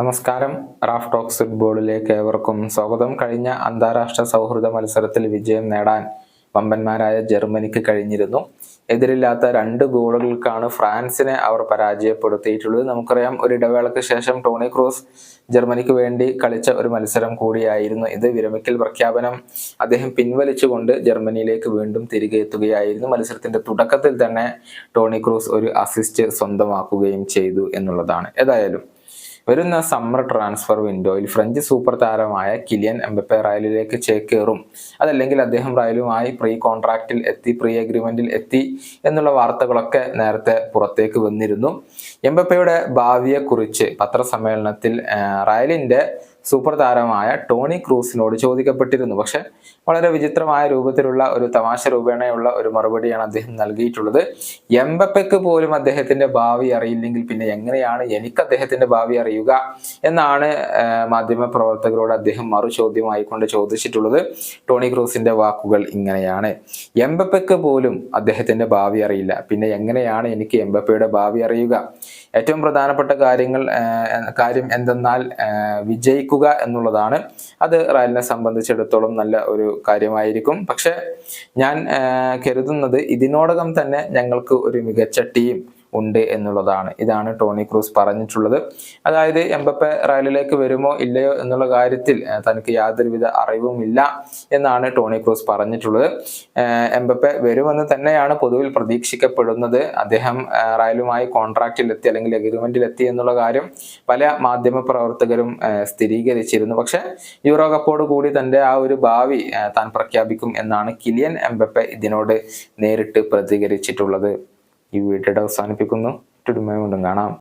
നമസ്കാരം. Raf talks ഫുട്ബോളിലേക്ക് ഏവർക്കും സ്വാഗതം. കഴിഞ്ഞ അന്താരാഷ്ട്ര സൗഹൃദ മത്സരത്തിൽ വിജയം നേടാൻ വമ്പന്മാരായ ജർമ്മനിക്ക് കഴിഞ്ഞിരുന്നു. എതിരില്ലാത്ത രണ്ട് ഗോളുകൾക്കാണ് ഫ്രാൻസിനെ അവർ പരാജയപ്പെടുത്തിയിട്ടുള്ളത്. നമുക്കറിയാം ഒരു ഇടവേളയ്ക്ക് ശേഷം ടോണി ക്രൂസ് ജർമ്മനിക്ക് വേണ്ടി കളിച്ച ഒരു മത്സരം കൂടിയായിരുന്നു ഇത്. വിരമിക്കൽ പ്രഖ്യാപനം അദ്ദേഹം പിൻവലിച്ചുകൊണ്ട് ജർമ്മനിയിലേക്ക് വീണ്ടും തിരികെ എത്തുകയായിരുന്നു. മത്സരത്തിന്റെ തുടക്കത്തിൽ തന്നെ ടോണി ക്രൂസ് ഒരു അസിസ്റ്റ് സ്വന്തമാക്കുകയും ചെയ്തു എന്നുള്ളതാണ്. ഏതായാലും വരുന്ന സമ്മർ ട്രാൻസ്ഫർ വിൻഡോയിൽ ഫ്രഞ്ച് സൂപ്പർ താരമായ കിലിയൻ എംബപ്പെ റയലിലേക്ക് ചേക്കേറും. അതല്ലെങ്കിൽ അദ്ദേഹം റയലുമായി പ്രീ കോൺട്രാക്റ്റിൽ എത്തി പ്രീ അഗ്രിമെന്റിൽ എത്തി എന്നുള്ള വാർത്തകളൊക്കെ നേരത്തെ പുറത്തേക്ക് വന്നിരുന്നു. എംബപ്പയുടെ ഭാവിയെക്കുറിച്ച് പത്രസമ്മേളനത്തിൽ റയലിന്റെ സൂപ്പർ താരമായ ടോണി ക്രൂസിനോട് ചോദിക്കപ്പെട്ടിരുന്നു. പക്ഷെ വളരെ വിചിത്രമായ രൂപത്തിലുള്ള ഒരു തമാശ രൂപേണയുള്ള ഒരു മറുപടിയാണ് അദ്ദേഹം നൽകിയിട്ടുള്ളത്. എംബപ്പയ്ക്ക് പോലും അദ്ദേഹത്തിന്റെ ഭാവി അറിയില്ലെങ്കിൽ പിന്നെ എങ്ങനെയാണ് എനിക്ക് അദ്ദേഹത്തിന്റെ ഭാവി അറിയുക എന്നാണ് മാധ്യമ പ്രവർത്തകരോട് അദ്ദേഹം മറു ചോദ്യമായിക്കൊണ്ട് ചോദിച്ചിട്ടുള്ളത്. ടോണി ക്രൂസിന്റെ വാക്കുകൾ ഇങ്ങനെയാണ്. എംബപ്പയ്ക്ക് പോലും അദ്ദേഹത്തിന്റെ ഭാവി അറിയില്ല. പിന്നെ എങ്ങനെയാണ് എനിക്ക് എംബപ്പയുടെ ഭാവി അറിയുക? ഏറ്റവും പ്രധാനപ്പെട്ട കാര്യങ്ങൾ കാര്യം എന്തെന്നാൽ ആ, വിജയിക്കുക എന്നുള്ളതാണ്. അത് റയലിനെ സംബന്ധിച്ചിടത്തോളം നല്ല ഒരു കാര്യമായിരിക്കും. പക്ഷെ ഞാൻ കരുതുന്നത് ഇതിനോടകം തന്നെ ഞങ്ങൾക്ക് ഒരു മികച്ച ടീം ഉണ്ട് എന്നുള്ളതാണ്. ഇതാണ് ടോണി ക്രൂസ് പറഞ്ഞിട്ടുള്ളത്. അതായത് എംബപ്പെ റയലിലേക്ക് വരുമോ ഇല്ലയോ എന്നുള്ള കാര്യത്തിൽ തനിക്ക് യാതൊരുവിധ അറിവുമില്ല എന്നാണ് ടോണി ക്രൂസ് പറഞ്ഞിട്ടുള്ളത്. എംബപ്പ വരുമെന്ന് തന്നെയാണ് പൊതുവിൽ പ്രതീക്ഷിക്കപ്പെടുന്നത്. അദ്ദേഹം റയലുമായി കോൺട്രാക്റ്റിൽ എത്തി അല്ലെങ്കിൽ അഗ്രിമെന്റിൽ എത്തി എന്നുള്ള കാര്യം പല മാധ്യമ പ്രവർത്തകരും സ്ഥിരീകരിച്ചിരുന്നു. പക്ഷെ യൂറോ കപ്പോട് കൂടി തന്റെ ആ ഒരു ഭാവി താൻ പ്രഖ്യാപിക്കും എന്നാണ് കിലിയൻ എംബപ്പെ ഇതിനോട് നേരിട്ട് പ്രതികരിച്ചിട്ടുള്ളത്. ഈ വീഡിയോയുടെ അവസാനിപ്പിക്കുന്നു. വീണ്ടും കാണാം.